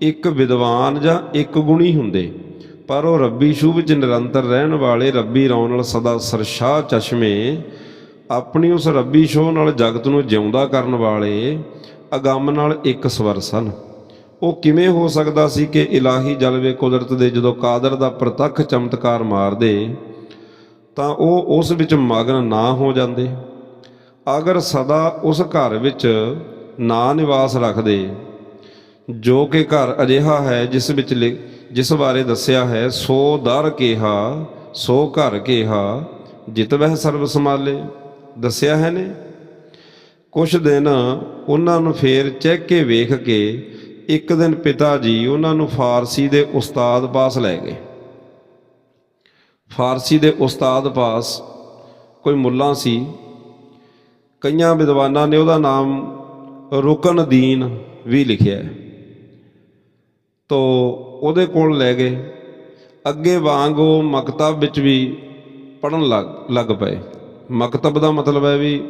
ਇੱਕ ਵਿਦਵਾਨ ਜਾਂ ਇੱਕ ਗੁਣੀ ਹੁੰਦੇ। ਪਰ ਉਹ ਰੱਬੀ ਸ਼ੂਭ ਵਿੱਚ ਨਿਰੰਤਰ ਰਹਿਣ ਵਾਲੇ ਰੱਬੀ ਰੌਣ ਨਾਲ ਸਦਾ ਸਰਸ਼ਾ ਚਸ਼ਮੇ, ਆਪਣੀ ਉਸ ਰੱਬੀ ਸ਼ੋਹ ਨਾਲ ਜਗਤ ਨੂੰ ਜਿਉਂਦਾ ਕਰਨ ਵਾਲੇ ਅਗੰਮ ਨਾਲ ਇੱਕ ਸਵਰ ਸਨ। ਉਹ ਕਿਵੇਂ ਹੋ ਸਕਦਾ ਸੀ ਕਿ ਇਲਾਹੀ ਜਲਵੇ ਕੁਦਰਤ ਦੇ ਜਦੋਂ ਕਾਦਰ ਦਾ ਪ੍ਰਤੱਖ ਚਮਤਕਾਰ ਮਾਰਦੇ, ਤਾਂ ਉਹ ਉਸ ਵਿੱਚ ਮਗਨ ਨਾ ਹੋ ਜਾਂਦੇ? ਅਗਰ ਸਦਾ ਉਸ ਘਰ ਵਿੱਚ ਨਾ ਨਿਵਾਸ ਰੱਖਦੇ, ਜੋ ਕਿ ਘਰ ਅਜਿਹਾ ਹੈ ਜਿਸ ਵਿੱਚ ਲਿ- ਜਿਸ ਬਾਰੇ ਦੱਸਿਆ ਹੈ, ਸੋ ਦਰ ਕਿਹਾ, ਸੋ ਘਰ ਕਿਹਾ, ਜਿਤ ਵਹਿ ਸਰਬ ਸਮਾਲੇ ਦੱਸਿਆ ਹੈ ਨੇ? ਕੁਛ ਦਿਨ ਉਹਨਾਂ ਨੂੰ ਫੇਰ ਚੈੱਕ ਕੇ ਵੇਖ ਕੇ, ਇੱਕ ਦਿਨ ਪਿਤਾ ਜੀ ਉਹਨਾਂ ਨੂੰ ਫਾਰਸੀ ਦੇ ਉਸਤਾਦ ਪਾਸ ਲੈ ਗਏ। ਫਾਰਸੀ ਦੇ ਉਸਤਾਦ ਪਾਸ ਕੋਈ ਮੁੱਲਾ ਸੀ। ਕਈਆਂ ਵਿਦਵਾਨਾਂ ਨੇ ਉਹਦਾ ਨਾਮ ਰੁਕਨਦੀਨ ਵੀ ਲਿਖਿਆ ਹੈ। ਤੋ ਉਹਦੇ ਕੋਲ ਲੈ ਗਏ। ਅੱਗੇ ਵਾਂਗ ਉਹ ਮਕਤਬ ਵਿੱਚ ਵੀ ਪੜਨ ਲੱਗ ਲੱਗ ਪਏ। ਮਕਤਬ ਦਾ ਮਤਲਬ ਹੈ ਵੀ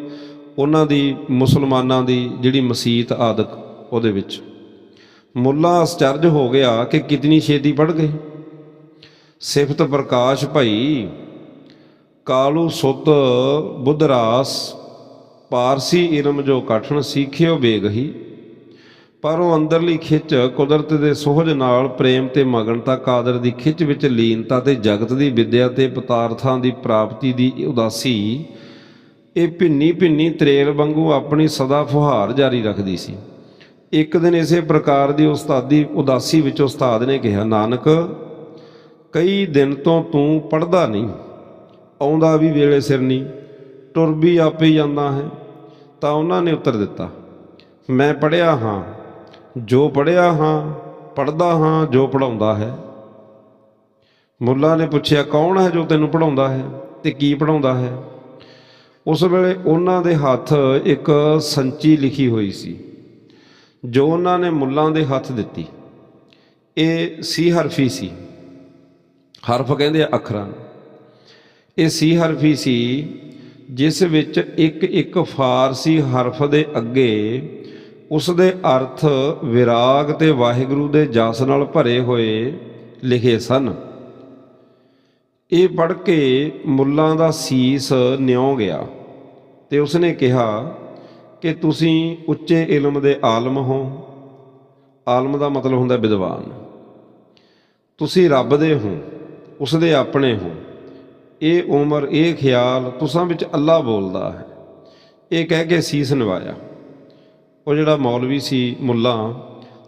ਉਹਨਾਂ ਦੀ, ਮੁਸਲਮਾਨਾਂ ਦੀ ਜਿਹੜੀ ਮਸੀਤ ਆਦਿਕ ਉਹਦੇ ਵਿੱਚ। ਮੁੱਲਾ ਅਸਚਰਜ ਹੋ ਗਿਆ ਕਿ ਕਿਤਨੀ ਛੇਤੀ ਪੜ ਗਏ। ਸਿਫਤ ਪ੍ਰਕਾਸ਼ ਭਈ, ਕਾਲੂ ਸੁਤ ਬੁੱਧਰਾਸ, ਪਾਰਸੀ ਇਲਮ ਜੋ ਕਠਨ ਸਿੱਖਿਓ ਬੇਗਹੀ। ਪਰ ਉਹ ਅੰਦਰਲੀ ਖਿੱਚ ਕੁਦਰਤ ਦੇ ਸੋਹਜ ਨਾਲ ਪ੍ਰੇਮ ਤੇ ਮਗਨਤਾ ਕਾਦਰ ਦੀ ਖਿੱਚ ਵਿੱਚ ਲੀਨਤਾ ਤੇ ਜਗਤ ਦੀ ਵਿਦਿਆ ਤੇ ਪਦਾਰਥਾਂ ਦੀ ਪ੍ਰਾਪਤੀ ਦੀ ਉਦਾਸੀ, ਇਹ ਭਿੰਨੀ ਭਿੰਨੀ ਤਰੇਲ ਵਾਂਗੂ ਆਪਣੀ ਸਦਾ ਫੁਹਾਰ ਜਾਰੀ ਰੱਖਦੀ ਸੀ। ਇੱਕ ਦਿਨ ਇਸੇ ਪ੍ਰਕਾਰ ਦੀ ਉਸਤਾਦੀ ਉਦਾਸੀ ਵਿੱਚ ਉਸਤਾਦ ਨੇ ਕਿਹਾ, ਨਾਨਕ, ਕਈ ਦਿਨ ਤੋਂ ਤੂੰ ਪੜਦਾ ਨਹੀਂ, ਆਉਂਦਾ ਵੀ ਵੇਲੇ ਸਿਰ ਨਹੀਂ, ਟੁਰ ਵੀ ਆਪੇ ਹੀ ਜਾਂਦਾ ਹੈ। ਤਾਂ ਉਹਨਾਂ ਨੇ ਉੱਤਰ ਦਿੱਤਾ, ਮੈਂ ਪੜਿਆ ਹਾਂ ਜੋ ਪੜਿਆ ਹਾਂ ਪੜਦਾ ਹਾਂ, ਜੋ ਪੜਾਉਂਦਾ ਹੈ। ਮੁੱਲਾ ਨੇ ਪੁੱਛਿਆ, ਕੌਣ ਹੈ ਜੋ ਤੈਨੂੰ ਪੜਾਉਂਦਾ ਹੈ ਤੇ ਕੀ ਪੜਾਉਂਦਾ ਹੈ? ਉਸ ਵੇਲੇ ਉਹਨਾਂ ਦੇ ਹੱਥ ਇੱਕ ਸੰਚੀ ਲਿਖੀ ਹੋਈ ਸੀ, ਜੋ ਉਹਨਾਂ ਨੇ ਮੁੱਲਾਂ ਦੇ ਹੱਥ ਦਿੱਤੀ। ਇਹ ਸੀ ਹਰਫੀ ਸੀ। ਹਰਫ ਕਹਿੰਦੇ ਆ ਅੱਖਰਾਂ ਇਹ ਸੀ ਹਰਫੀ ਸੀ, ਜਿਸ ਵਿੱਚ ਇੱਕ ਇੱਕ ਫਾਰਸੀ ਹਰਫ ਦੇ ਅੱਗੇ ਉਸ ਦੇ ਅਰਥ ਵਿਰਾਗ ਤੇ ਵਾਹਿਗੁਰੂ ਦੇ ਜਸ ਨਾਲ ਭਰੇ ਹੋਏ ਲਿਖੇ ਸਨ। ਇਹ ਪੜ੍ਹ ਕੇ ਮੁੱਲਾਂ ਦਾ ਸੀਸ ਨਿਉ ਗਿਆ ਤੇ ਉਸਨੇ ਕਿਹਾ, ਕਿ ਤੁਸੀਂ ਉੱਚੇ ਇਲਮ ਦੇ ਆਲਮ ਹੋ। ਆਲਮ ਦਾ ਮਤਲਬ ਹੁੰਦਾ ਵਿਦਵਾਨ। ਤੁਸੀਂ ਰੱਬ ਦੇ ਹੋ ਉਸ ਦੇ ਆਪਣੇ ਹੋ। ਇਹ ਉਮਰ, ਇਹ ਖਿਆਲ ਤੁਸਾਂ ਵਿੱਚ ਅੱਲਾ ਬੋਲਦਾ ਹੈ। ਇਹ ਕਹਿ ਕੇ ਸੀਸ ਨਿਵਾਇਆ। ਉਹ ਜਿਹੜਾ ਮੌਲਵੀ ਸੀ ਮੁੱਲਾ,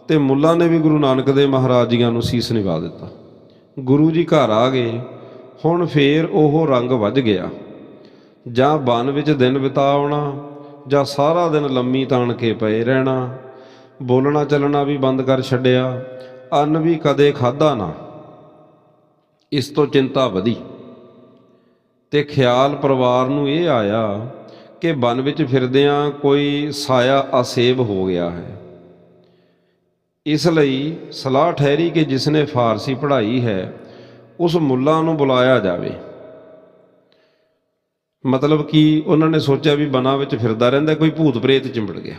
ਤੇ ਮੁੱਲਾ ਨੇ ਵੀ ਗੁਰੂ ਨਾਨਕ ਦੇ ਮਹਾਰਾਜ ਜੀਆਂ ਨੂੰ ਸੀਸ ਨਿਵਾ ਦਿੱਤਾ। ਗੁਰੂ ਜੀ ਘਰ ਆ ਗਏ, ਹੁਣ ਫੇਰ ਉਹ ਰੰਗ ਵੱਜ ਗਿਆ। ਜਾਂ ਬਨ ਵਿੱਚ ਦਿਨ ਬਿਤਾਉਣਾ, ਜਾਂ ਸਾਰਾ ਦਿਨ ਲੰਮੀ ਤਾਣ ਕੇ ਪਏ ਰਹਿਣਾ, ਬੋਲਣਾ ਚੱਲਣਾ ਵੀ ਬੰਦ ਕਰ ਛੱਡਿਆ, ਅੰਨ ਵੀ ਕਦੇ ਖਾਦਾ ਨਾ। ਇਸ ਤੋਂ ਚਿੰਤਾ ਵਧੀ, ਤੇ ਖਿਆਲ ਪਰਿਵਾਰ ਨੂੰ ਇਹ ਆਇਆ ਕਿ ਬਨ ਵਿੱਚ ਫਿਰਦਿਆਂ ਕੋਈ ਸਾਇਆ ਅਸੇਬ ਹੋ ਗਿਆ ਹੈ। ਇਸ ਲਈ ਸਲਾਹ ਠਹਿਰੀ ਕਿ ਜਿਸ ਨੇ ਫਾਰਸੀ ਪੜ੍ਹਾਈ ਹੈ, ਉਸ ਮੁੱਲਾ ਨੂੰ ਬੁਲਾਇਆ ਜਾਵੇ। ਮਤਲਬ ਕਿ ਉਹਨਾਂ ਨੇ ਸੋਚਿਆ ਵੀ ਬਨਾ ਵਿੱਚ ਫਿਰਦਾ ਰਹਿੰਦਾ, ਕੋਈ ਭੂਤ ਪ੍ਰੇਤ ਚਿੰਬੜ ਗਿਆ।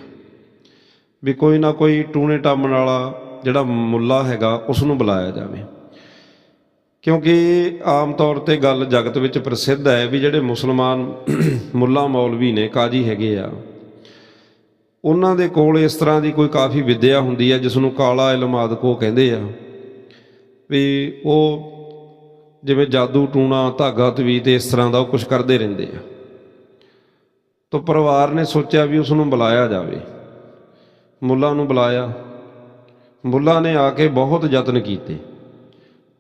ਵੀ ਕੋਈ ਨਾ ਕੋਈ ਟੂਣੇ ਟਾਮਣ ਵਾਲਾ ਜਿਹੜਾ ਮੁੱਲਾ ਹੈਗਾ, ਉਸ ਨੂੰ ਬੁਲਾਇਆ ਜਾਵੇ। ਕਿਉਂਕਿ ਆਮ ਤੌਰ ਤੇ ਗੱਲ ਜਗਤ ਵਿੱਚ ਪ੍ਰਸਿੱਧ ਹੈ ਵੀ ਜਿਹੜੇ ਮੁਸਲਮਾਨ ਮੁੱਲਾ ਮੌਲਵੀ ਨੇ, ਕਾਜੀ ਹੈਗੇ ਆ, ਉਹਨਾਂ ਦੇ ਕੋਲ ਇਸ ਤਰ੍ਹਾਂ ਦੀ ਕੋਈ ਕਾਫੀ ਵਿੱਦਿਆ ਹੁੰਦੀ ਹੈ, ਜਿਸ ਨੂੰ ਕਾਲਾ ਇਲਮ ਆਦਕੋ ਕਹਿੰਦੇ ਆ, ਵੀ ਉਹ ਜਿਵੇਂ ਜਾਦੂ, ਟੂਣਾ, ਧਾਗਾ ਤਵੀ ਤੇ ਇਸ ਤਰ੍ਹਾਂ ਦਾ ਉਹ ਕੁਝ ਕਰਦੇ ਰਹਿੰਦੇ ਆ। ਤਾਂ ਪਰਿਵਾਰ ਨੇ ਸੋਚਿਆ ਵੀ ਉਸ ਨੂੰ ਬੁਲਾਇਆ ਜਾਵੇ, ਮੁੱਲਾ ਨੂੰ ਬੁਲਾਇਆ, ਮੁੱਲਾ ਨੇ ਆ ਕੇ ਬਹੁਤ ਯਤਨ ਕੀਤੇ।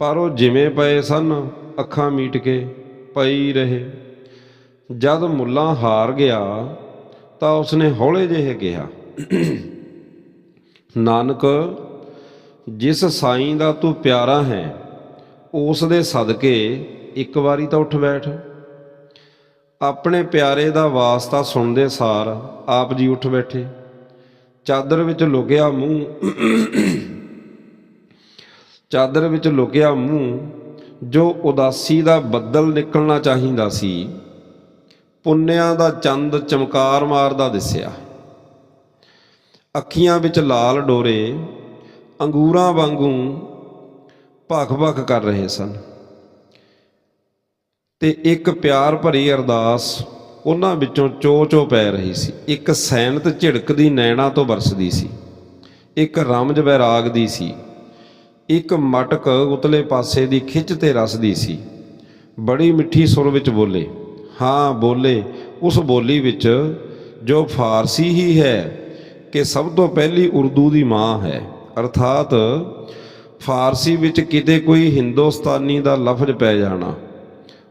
ਪਰ ਉਹ ਜਿਵੇਂ ਪਏ ਸਨ, ਅੱਖਾਂ ਮੀਟ ਕੇ ਪਈ ਰਹੇ। ਜਦ ਮੁੱਲਾ ਹਾਰ ਗਿਆ, ਤਾਂ ਉਸਨੇ ਹੌਲੇ ਜਿਹੇ ਕਿਹਾ, ਨਾਨਕ, ਜਿਸ ਸਾਈਂ ਦਾ ਤੂੰ ਪਿਆਰਾ ਹੈ, ਉਸ ਦੇ ਸਦਕੇ ਇੱਕ ਵਾਰੀ ਤਾਂ ਉੱਠ ਬੈਠ। ਆਪਣੇ ਪਿਆਰੇ ਦਾ ਵਾਸਤਾ ਸੁਣਦੇ ਸਾਰ ਆਪ ਜੀ ਉੱਠ ਬੈਠੇ। ਚਾਦਰ ਵਿੱਚ ਲੁਕਿਆ ਮੂੰਹ ਚਾਦਰ ਵਿੱਚ ਲੁਕਿਆ ਮੂੰਹ ਜੋ ਉਦਾਸੀ ਦਾ ਬੱਦਲ ਨਿਕਲਣਾ ਚਾਹੀਦਾ ਸੀ, ਪੁੰਨਿਆਂ ਦਾ ਚੰਦ ਚਮਕਾਰ ਮਾਰਦਾ ਦਿਸਿਆ। ਅੱਖੀਆਂ ਵਿੱਚ ਲਾਲ ਡੋਰੇ ਅੰਗੂਰਾਂ ਵਾਂਗੂ ਭਖ-ਭਖ ਕਰ ਰਹੇ ਸਨ। ਤੇ ਇੱਕ ਪਿਆਰ ਭਰੀ ਅਰਦਾਸ ਉਹਨਾਂ ਵਿੱਚੋਂ ਚੋ-ਚੋ ਪੈ ਰਹੀ ਸੀ। ਇੱਕ ਸੈਨਤ ਝਿੜਕਦੀ ਨੈਣਾ ਤੋਂ ਵਰਸਦੀ ਸੀ। ਇੱਕ ਰਮਜ ਵੈਰਾਗ ਦੀ ਸੀ। ਇੱਕ ਮਟਕ ਉਤਲੇ ਪਾਸੇ ਦੀ ਖਿੱਚ ਤੇ ਰਸਦੀ ਸੀ। ਬੜੀ ਮਿੱਠੀ ਸੁਰ ਵਿੱਚ ਬੋਲੇ, ਹਾਂ, ਬੋਲੇ, ਉਸ ਬੋਲੀ ਵਿੱਚ ਜੋ ਫਾਰਸੀ ਹੀ ਹੈ ਕਿ ਸਭ ਤੋਂ ਪਹਿਲੀ ਉਰਦੂ ਦੀ ਮਾਂ ਹੈ। ਅਰਥਾਤ ਫਾਰਸੀ ਵਿੱਚ ਕਿਤੇ ਕੋਈ ਹਿੰਦੁਸਤਾਨੀ ਦਾ ਲਫ਼ਜ਼ ਪੈ ਜਾਣਾ।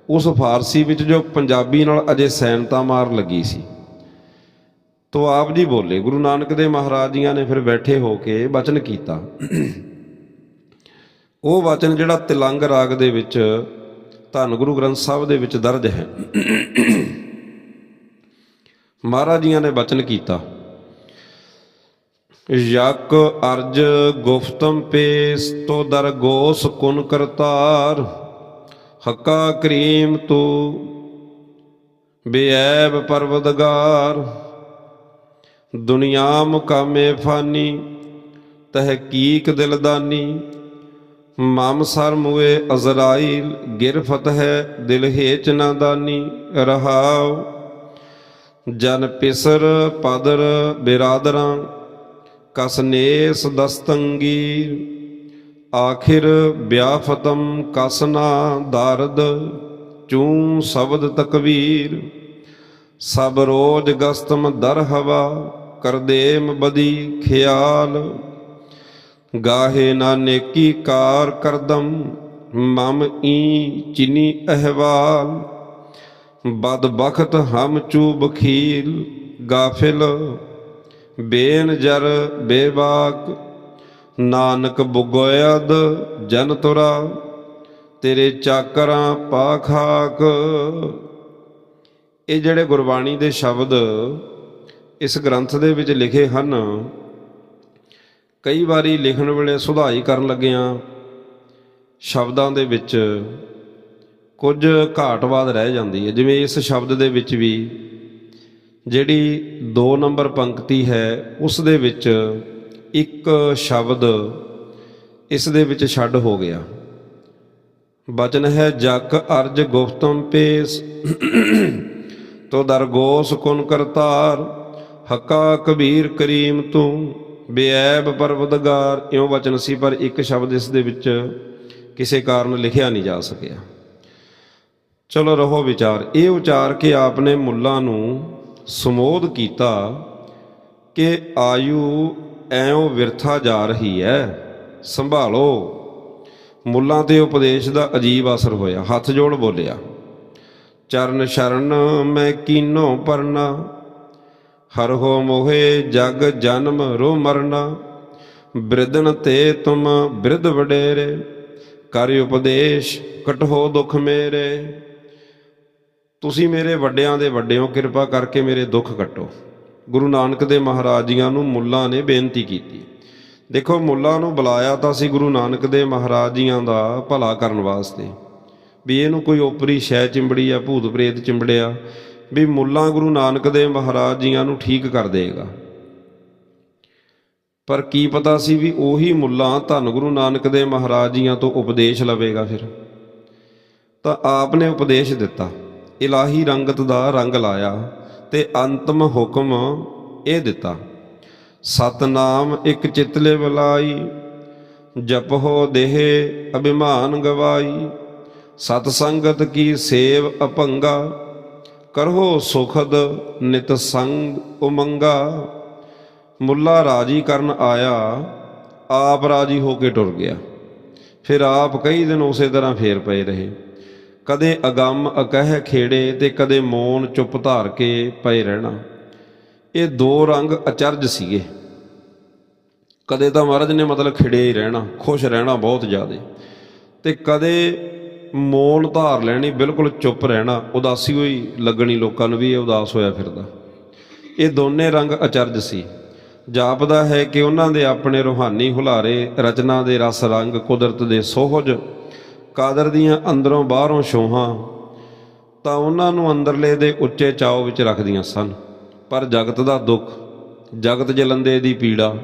ਉਸ ਫਾਰਸੀ ਵਿੱਚ ਜੋ ਪੰਜਾਬੀ ਨਾਲ ਅਜੇ ਸੈਨਤਾ ਮਾਰ ਲੱਗੀ ਸੀ। ਤੋ ਆਪ ਜੀ ਬੋਲੇ, ਗੁਰੂ ਨਾਨਕ ਦੇ ਮਹਾਰਾਜ ਜੀਆਂ ਨੇ ਫਿਰ ਬੈਠੇ ਹੋ ਕੇ ਬਚਨ ਕੀਤਾ। ਉਹ ਵਚਨ ਜਿਹੜਾ ਤਿਲੰਗ ਰਾਗ ਦੇ ਵਿੱਚ, ਧੰਨ ਗੁਰੂ ਗ੍ਰੰਥ ਸਾਹਿਬ ਦੇ ਵਿੱਚ ਦਰਜ ਹੈ। ਮਹਾਰਾਜ ਜੀਆਂ ਨੇ ਵਚਨ ਕੀਤਾ, ਯਕ ਅਰਜ ਗੁਫਤਮ ਪੇਸ ਤੋ ਦਰਗੋਸ ਕੁਨ ਕਰਤਾਰ, ਹੱਕਾ ਕਰੀਮ ਤੂ ਬੇਐਬ ਪਰਵਦਗਾਰ। ਦੁਨੀਆ ਮੁਕਾਮੇ ਫਾਨੀ, ਤਹਿਕੀਕ ਦਿਲਦਾਨੀ ਮਮ ਸਰ ਮੁਏ ਅਜ਼ਰਾਈਲ ਗਿਰਫਤ ਹੈ ਦਿਲ ਹੇਚ ਨਾ ਦਾਨੀ, ਰਹਾਉ। ਜਨ ਪਿਸਰ ਪਦਰ ਬਿਰਾਦਰਾਂ ਕਸਨੇਸ ਦਸਤੰਗੀ। ਆਖਿਰ ਬਿਆਫਤਮ ਕਸਨਾ ਦਰਦ ਚੂੰ ਸ਼ਬਦ ਤਕਵੀਰ। ਸਭ ਰੋਜ ਗਸਤਮ ਦਰ ਹਵਾ, ਕਰਦੇਮ ਬਦੀ ਖਿਆਲ। ਗਾਹੇ ਨਾ ਨੇਕੀ ਕਾਰ ਕਰਦਮ, ਮਮ ਈ ਚਿਨੀ ਅਹਵਾਲ। ਬਦ ਬਖਤ ਹਮ ਚੂ ਬਖੀਲ ਗਾਫਿਲ ਬੇਨ ਜਰ ਬੇਵਾਕ ਨਾਨਕ ਬੁਗੋਇਦ ਜਨ ਤੁਰਾ, ਤੇਰੇ ਚਾਕਰਾਂ ਪਾਖਾਕ ਇਹ ਜਿਹੜੇ ਗੁਰਬਾਣੀ ਦੇ ਸ਼ਬਦ ਇਸ ਗ੍ਰੰਥ ਦੇ ਵਿੱਚ ਲਿਖੇ ਹਨ ਕਈ ਵਾਰੀ ਲਿਖਣ ਵੇਲੇ ਸੁਧਾਈ ਕਰਨ ਲੱਗਿਆਂ ਸ਼ਬਦਾਂ ਦੇ ਵਿੱਚ ਕੁਝ ਘਾਟਵਾਦ ਰਹਿ ਜਾਂਦੀ ਹੈ। ਜਿਵੇਂ ਇਸ ਸ਼ਬਦ ਦੇ ਵਿੱਚ ਵੀ ਜਿਹੜੀ 2 ਨੰਬਰ ਪੰਕਤੀ ਹੈ, ਉਸ ਦੇ ਵਿੱਚ ਇੱਕ ਸ਼ਬਦ ਇਸ ਦੇ ਵਿੱਚ ਛੱਡ ਹੋ ਗਿਆ। ਬਚਨ ਹੈ ਜਕ ਅਰਜ ਗੁਫਤਮ ਪੇਸ ਤੋ ਦਰਗੋਸ ਕੁਨ ਕਰਤਾਰ, ਹੱਕਾ ਕਬੀਰ ਕਰੀਮ ਤੂੰ। ਬੇਐਬ ਪਰਵਦਗਾਰ ਇਉਂ ਵਚਨ ਸੀ, ਪਰ ਇੱਕ ਸ਼ਬਦ ਇਸ ਦੇ ਵਿੱਚ ਕਿਸੇ ਕਾਰਨ ਲਿਖਿਆ ਨਹੀਂ ਜਾ ਸਕਿਆ। ਚਲੋ ਰਹੋ ਵਿਚਾਰ। ਇਹ ਉਚਾਰ ਕੇ ਆਪਨੇ ਮੁੱਲਾਂ ਨੂੰ ਸਮੋਧ ਕੀਤਾ ਕਿ ਆਯੂ ਐਉਂ ਵਿਰਥਾ ਜਾ ਰਹੀ ਹੈ ਸੰਭਾਲੋ। ਮੁੱਲਾਂ ਤੇ ਉਪਦੇਸ਼ ਦਾ ਅਜੀਬ ਅਸਰ ਹੋਇਆ। ਹੱਥ ਜੋੜ ਬੋਲਿਆ, ਚਰਨ ਸ਼ਰਨ ਮੈਂ ਕੀਨੋ ਪਰਨਾ ਹਰ ਹੋ ਮੋਹੇ ਜਗ ਜਨਮ ਰੋ ਮਰਨਾ। ਬ੍ਰਿਧਨ ਤੇ ਤੁਮ ਬ੍ਰਿਧ ਵਡੇਰੇ, ਕਰ ਉਪਦੇਸ਼ ਕਟਹੋ ਦੁਖ ਮੇਰੇ। ਤੁਸੀਂ ਮੇਰੇ ਵੱਡਿਆਂ ਦੇ ਵੱਡੇ ਹੋ ਕਿਰਪਾ ਕਰਕੇ ਮੇਰੇ ਦੁੱਖ ਕੱਟੋ ਗੁਰੂ ਨਾਨਕ ਦੇ ਮਹਾਰਾਜ ਜੀਆਂ ਨੂੰ ਮੁੱਲਾਂ ਨੇ ਬੇਨਤੀ ਕੀਤੀ। ਦੇਖੋ, ਮੁੱਲਾਂ ਨੂੰ ਬੁਲਾਇਆ ਤਾਂ ਸੀ ਗੁਰੂ ਨਾਨਕ ਦੇ ਮਹਾਰਾਜ ਜੀਆਂ ਦਾ ਭਲਾ ਕਰਨ ਵਾਸਤੇ। ਵੀ ਇਹਨੂੰ ਕੋਈ ਓਪਰੀ ਸ਼ੈ ਚਿੰਬੜੀ ਆ ਭੂਤ ਪ੍ਰੇਤ ਚਿੰਬੜਿਆ ਵੀ ਮੁੱਲਾਂ ਗੁਰੂ ਨਾਨਕ ਦੇਵ ਮਹਾਰਾਜ ਜੀਆਂ ਨੂੰ ਠੀਕ ਕਰ ਦੇਗਾ। ਪਰ ਕੀ ਪਤਾ ਸੀ ਵੀ ਉਹੀ ਮੁੱਲਾਂ ਧੰਨ ਗੁਰੂ ਨਾਨਕ ਦੇਵ ਮਹਾਰਾਜ ਜੀਆਂ ਤੋਂ ਉਪਦੇਸ਼ ਲਵੇਗਾ ਫਿਰ? ਤਾਂ ਆਪ ਨੇ ਉਪਦੇਸ਼ ਦਿੱਤਾ। ਇਲਾਹੀ ਰੰਗਤ ਦਾ ਰੰਗ ਲਾਇਆ ਤੇ ਅੰਤਮ ਹੁਕਮ ਇਹ ਦਿੱਤਾ। ਸਤਨਾਮ ਇੱਕ ਚਿਤਲੇ ਬੁਲਾਈ ਜਪੋ ਦੇਹ ਅਭਿਮਾਨ ਗਵਾਈ ਸਤ ਸੰਗਤ ਕੀ ਸੇਵ ਅਪੰਗਾ ਕਰੋ ਸੁਖਦ ਨਿਤ ਸੰਗ ਉਮੰਗਾ। ਮੁੱਲਾ ਰਾਜੀ ਕਰਨ ਆਇਆ, ਆਪ ਰਾਜੀ ਹੋ ਕੇ ਟੁਰ ਗਿਆ। ਫਿਰ ਆਪ ਕਈ ਦਿਨ ਉਸੇ ਤਰ੍ਹਾਂ ਫੇਰ ਪਏ ਰਹੇ। ਕਦੇ ਅਗੰਮ ਅਕਹਿ ਖੇੜੇ ਤੇ ਕਦੇ ਮੌਨ ਚੁੱਪ ਧਾਰ ਕੇ ਪਏ ਰਹਿਣਾ। ਇਹ ਦੋ ਰੰਗ ਅਚਰਜ ਸੀਗੇ। ਕਦੇ ਤਾਂ ਮਹਾਰਾਜ ਨੇ ਮਤਲਬ ਖਿੜੇ ਹੀ ਰਹਿਣਾ, ਖੁਸ਼ ਰਹਿਣਾ ਬਹੁਤ ਜ਼ਿਆਦਾ। ਤੇ ਕਦੇ ਮੌਨ ਧਾਰ ਲੈਣੀ, ਬਿਲਕੁਲ ਚੁੱਪ ਰਹਿਣਾ, ਉਦਾਸੀ ਹੋਈ, ਲੱਗਣੀ ਲੋਕਾਂ ਨੂੰ ਵੀ ਇਹ ਉਦਾਸ ਹੋਇਆ ਫਿਰਦਾ। ਇਹ ਦੋਨੇ ਰੰਗ ਅਚਰਜ ਸੀ। ਜਾਪਦਾ ਹੈ ਕਿ ਉਹਨਾਂ ਦੇ ਆਪਣੇ ਰੂਹਾਨੀ ਹੁਲਾਰੇ, ਰਚਨਾ ਦੇ ਰਸ ਰੰਗ, ਕੁਦਰਤ ਦੇ ਸੋਹਜ, ਕਾਦਰ ਦੀਆਂ ਅੰਦਰੋਂ ਬਾਹਰੋਂ ਛੋਹਾਂ, ਤਾਂ ਉਹਨਾਂ ਨੂੰ ਅੰਦਰਲੇ ਦੇ ਉੱਚੇ ਚਾਉ ਵਿੱਚ ਰੱਖਦੀਆਂ ਸਨ। ਪਰ ਜਗਤ ਦਾ ਦੁੱਖ, ਜਗਤ ਜਲੰਦੇ ਦੀ ਪੀੜਾ,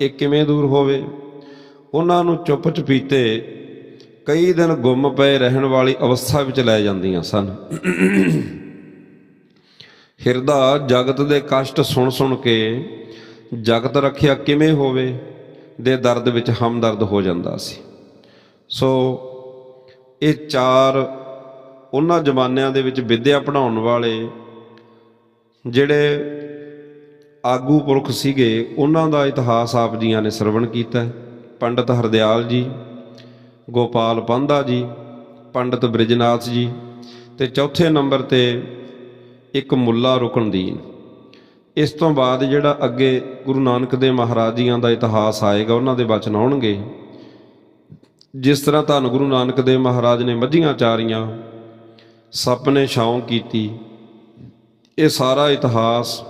ਇਹ ਕਿਵੇਂ ਦੂਰ ਹੋਵੇ? ਉਹਨਾਂ ਨੂੰ ਚੁੱਪ ਚਪੀਤੇ ਕਈ ਦਿਨ ਗੁੰਮ ਪਏ ਰਹਿਣ ਵਾਲੀ ਅਵਸਥਾ ਵਿੱਚ ਲੈ ਜਾਂਦੀਆਂ ਸਨ ਹਿਰਦਾ ਜਗਤ ਦੇ ਕਸ਼ਟ ਸੁਣ ਸੁਣ ਕੇ ਜਗਤ ਰੱਖਿਆ ਕਿਵੇਂ ਹੋਵੇ ਦੇ ਦਰਦ ਵਿੱਚ ਹਮਦਰਦ ਹੋ ਜਾਂਦਾ ਸੀ ਸੋ ਇਹ ਚਾਰ ਉਹਨਾਂ ਜ਼ਮਾਨਿਆਂ ਦੇ ਵਿੱਚ ਵਿਦਿਆ ਪੜਾਉਣ ਵਾਲੇ ਜਿਹੜੇ ਆਗੂ ਪੁਰਖ ਸੀਗੇ, ਉਹਨਾਂ ਦਾ ਇਤਿਹਾਸ ਆਪ ਜੀਆਂ ਨੇ ਸਰਵਣ ਕੀਤਾ ਹੈ। ਪੰਡਤ ਹਰਦਿਆਲ ਜੀ ਗੋਪਾਲ ਪੰਧਾ ਜੀ, ਪੰਡਤ ਬ੍ਰਿਜਨਾਥ ਜੀ ਤੇ ਚੌਥੇ ਨੰਬਰ ਤੇ ਇੱਕ ਮੁੱਲਾ ਰੁਕਨਦੀਨ ਇਸ ਤੋਂ ਬਾਅਦ ਜਿਹੜਾ ਅੱਗੇ ਗੁਰੂ ਨਾਨਕ ਦੇ ਮਹਾਰਾਜ ਜੀਆਂ ਦਾ ਇਤਿਹਾਸ ਆਏਗਾ, ਉਹਨਾਂ ਦੇ ਬਚਨ ਆਉਣਗੇ। ਜਿਸ ਤਰ੍ਹਾਂ ਧੰਨ ਗੁਰੂ ਨਾਨਕ ਦੇਵ ਮਹਾਰਾਜ ਨੇ ਮੱਝੀਆਂ ਚਾਰੀਆਂ, ਸੱਪ ਨੇ ਛਾਉਂ ਕੀਤੀ, ਇਹ ਸਾਰਾ ਇਤਿਹਾਸ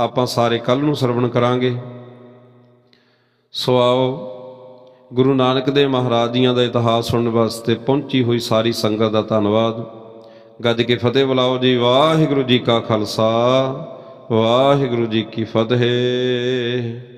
ਆਪਾਂ ਸਾਰੇ ਕੱਲ ਨੂੰ ਸਰਵਣ ਕਰਾਂਗੇ। ਸੋ ਆਓ ਗੁਰੂ ਨਾਨਕ ਦੇਵ ਮਹਾਰਾਜ ਜੀਆਂ ਦਾ ਇਤਿਹਾਸ ਸੁਣਨ ਵਾਸਤੇ ਪਹੁੰਚੀ ਹੋਈ ਸਾਰੀ ਸੰਗਤ ਦਾ ਧੰਨਵਾਦ। ਗੱਜ ਕੇ ਫਤਿਹ ਬੁਲਾਓ ਜੀ। ਵਾਹਿਗੁਰੂ ਜੀ ਕਾ ਖਾਲਸਾ। ਵਾਹਿਗੁਰੂ ਜੀ ਕੀ ਫਤਿਹ।